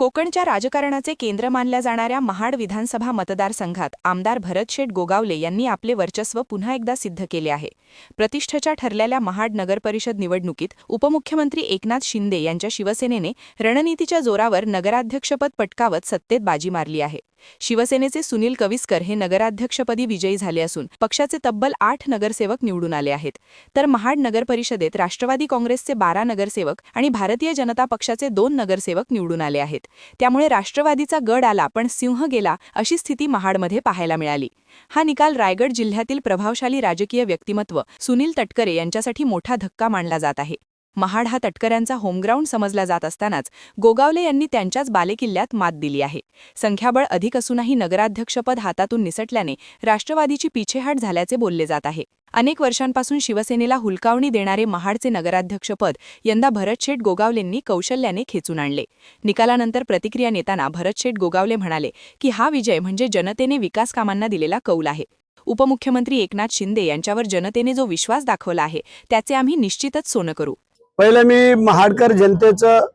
कोकणच्या राजकारणाचे केंद्र मानल्या जाणाऱ्या महाड विधानसभा मतदारसंघात आमदार भरत शेठ गोगावले यांनी आपले वर्चस्व पुन्हा एकदा सिद्ध केले आहे. प्रतिष्ठेच्या ठरलेल्या महाड नगरपरिषद निवडणुकीत उपमुख्यमंत्री एकनाथ शिंदे यांच्या शिवसेनेने रणनीतीच्या जोरावर नगराध्यक्षपद पटकावत सत्तेत बाजी मारली आहे. शिवसेनेचे सुनील कविस्कर हे नगराध्यक्षपदी विजयी झाले असून पक्षाचे तब्बल आठ नगरसेवक निवडून आले आहेत. तर महाड नगरपरिषदेत राष्ट्रवादी काँग्रेसचे बारा नगरसेवक आणि भारतीय जनता पक्षाचे दोन नगरसेवक निवडून आले आहेत. त्यामुळे राष्ट्रवादीचा गड आला पण सिंह गेला अशी स्थिती महाडमध्ये पाहायला मिळाली. हा निकाल रायगड जिल्ह्यातील प्रभावशाली राजकीय व्यक्तिमत्व सुनील तटकरे यांच्यासाठी मोठा धक्का मानला जात आहे. महाड हा तटकऱ्यांचा होमग्राऊंड समजला जात असतानाच गोगावले यांनी त्यांच्याच बालेकिल्ल्यात मात दिली आहे. संख्याबळ अधिक असूनही नगराध्यक्षपद हातातून निसटल्याने राष्ट्रवादीची पिछेहाट झाल्याचे बोलले जात आहे. अनेक वर्षांपासून शिवसेनेला हुलकावणी देणारे महाडचे नगराध्यक्षपद यंदा भरतशेठ गोगावलेंनी कौशल्याने खेचून आणले. निकालानंतर प्रतिक्रिया नेताना भरतशेठ गोगावले म्हणाले की हा विजय म्हणजे जनतेने विकास कामांना दिलेला कौल आहे. उपमुख्यमंत्री एकनाथ शिंदे यांच्यावर जनतेने जो विश्वास दाखवला आहे त्याचे आम्ही निश्चितच सोनं करू. पहिलं मी महाडकर जनतेचं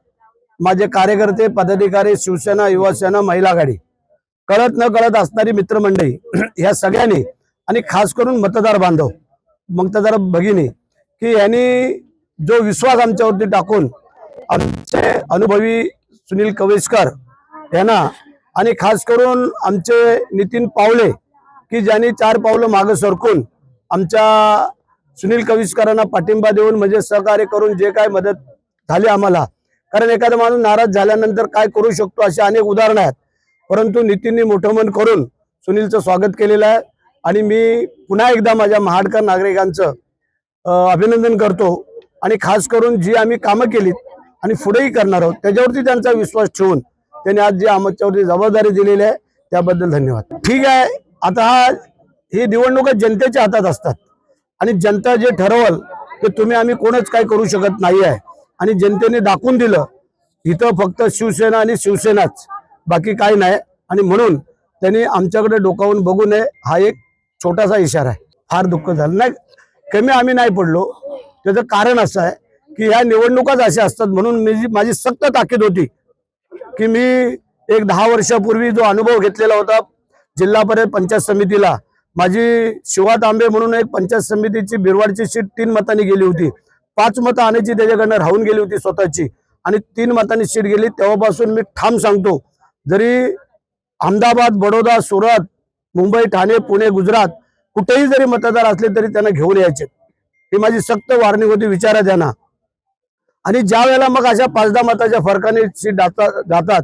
माझे कार्यकर्ते पदाधिकारी शिवसेना युवासेना महिला आघाडी कळत न कळत असणारी मित्रमंडळी ह्या सगळ्यांनी आणि खास करून मतदार बांधव मतदार भगिनी की यांनी जो विश्वास आमच्यावरती टाकून आमचे अनुभवी सुनील कवेशकर यांना आणि खास करून आमचे नितीन पावले की ज्यांनी चार पावलं मागं सरकून आमच्या सुनील कविस्करांना पाठिंबा देऊन म्हणजे सहकार्य करून जे काय मदत झाली आम्हाला. कारण एखादा माणूस नाराज झाल्यानंतर काय करू शकतो अशी अनेक उदाहरणं आहेत. परंतु नितीननी मोठं मन करून सुनीलचं स्वागत केलेलं आहे. आणि मी पुन्हा एकदा माझ्या महाडकर नागरिकांचं अभिनंदन करतो. आणि खास करून जी आम्ही कामं केलीत आणि पुढेही करणार आहोत त्याच्यावरती त्यांचा विश्वास ठेवून त्यांनी आज जी आमच्यावरती जबाबदारी दिलेली आहे त्याबद्दल धन्यवाद. ठीक आहे आता हा ही निवडणुका जनतेच्या हातात असतात. आणि जनता जे ठरवल ते तुम्ही आम्ही कोणच काय करू शकत नाही आहे. आणि जनतेने दाखवून दिलं इथं फक्त शिवसेना आणि शिवसेनाच बाकी काही नाही. आणि म्हणून त्यांनी आमच्याकडे डोकावून बघू नये हा एक छोटासा इशारा आहे. फार दुःख झालं. नाही कमी आम्ही नाही पडलो. त्याचं कारण असं आहे की ह्या निवडणुकाच अशा असतात म्हणून मी जी- माझी सक्त ताकीद होती की मी एक दहा वर्षापूर्वी जो अनुभव घेतलेला होता जिल्हा परिषद पंचायत समितीला माझी शिवा तांबे म्हणून एक पंचायत समितीची बिरवाडची सीट तीन मतांनी गेली होती. पाच मतं आणायची त्याच्याकडनं राहून गेली होती स्वतःची. आणि तीन मतांनी सीट गेली तेव्हापासून मी ठाम सांगतो जरी अहमदाबाद बडोदा सुरत मुंबई ठाणे पुणे गुजरात कुठेही जरी मतदार असले तरी त्यांना घेऊन यायचे. ही माझी सक्त वार्निंग होती विचारा त्यांना. आणि ज्या वेळेला मग अशा पाच दहा मताच्या फरकाने सीट जातात जातात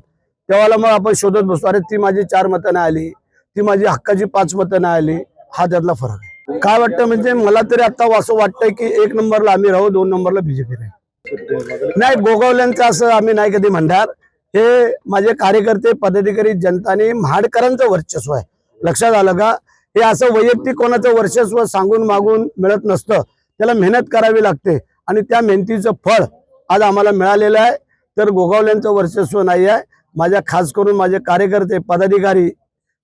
तेव्हाला मग आपण शोधत बसतो अरे ती माझी चार मताने आली. ती माझी हक्काची पाच मतं नाही आली हा त्यातला फरक आहे. काय वाटतं म्हणजे मला तरी आता असं वाटतंय की एक नंबरला आम्ही राहू दोन नंबरला बीजेपी राहील नाही गोगावल्यांचं असं आम्ही नाही कधी म्हणणार. हे माझे कार्यकर्ते पदाधिकारी जनताने महाडकरांचं वर्चस्व आहे. लक्षात आलं का? हे असं वैयक्तिक कोणाचं वर्चस्व सांगून मागून मिळत नसतं. त्याला मेहनत करावी लागते आणि त्या मेहनतीचं फळ आज आम्हाला मिळालेलं आहे. तर गोगावल्यांचं वर्चस्व नाही आहे. माझ्या खास करून माझे कार्यकर्ते पदाधिकारी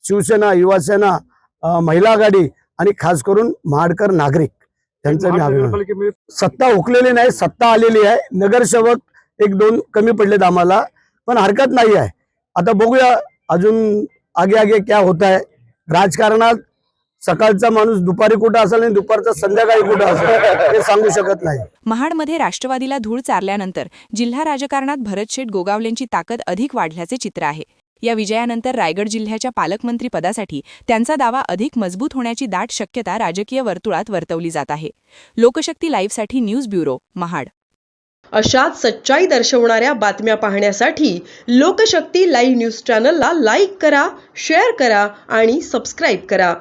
शिवसेना युवासेना महिला आघाडी आणि खास करून महाडकर नागरिक. त्यांचं मी अभिनंदन. सत्ता हुकलेली नाही सत्ता आलेली आहे. नगरसेवक एक दोन कमी पडलेत आम्हाला पण हरकत नाही आहे. आता बघूया अजून आगे आगे क्या होत आहे राजकारणात सकाळचा माणूस दुपारी कुठं असेल आणि दुपारचा संध्याकाळी कुठं असेल हे सांगू शकत नाही. महाडमध्ये राष्ट्रवादीला धूळ चारल्यानंतर जिल्हा राजकारणात भरतशेठ गोगावलेंची ताकद अधिक वाढल्याचे चित्र आहे. या विजयानंतर रायगड जिल्ह्याच्या पालकमंत्री पदासाठी त्यांचा दावा अधिक मजबूत होण्याची दाट शक्यता राजकीय वर्तुळात वर्तवली जात आहे. लोकशक्ती लाईव्हसाठी न्यूज ब्युरो महाड. अशाच सच्चाई दर्शवणाऱ्या बातम्या पाहण्यासाठी लोकशक्ती लाईव्ह न्यूज चॅनलला लाईक करा शेअर करा आणि सबस्क्राईब करा.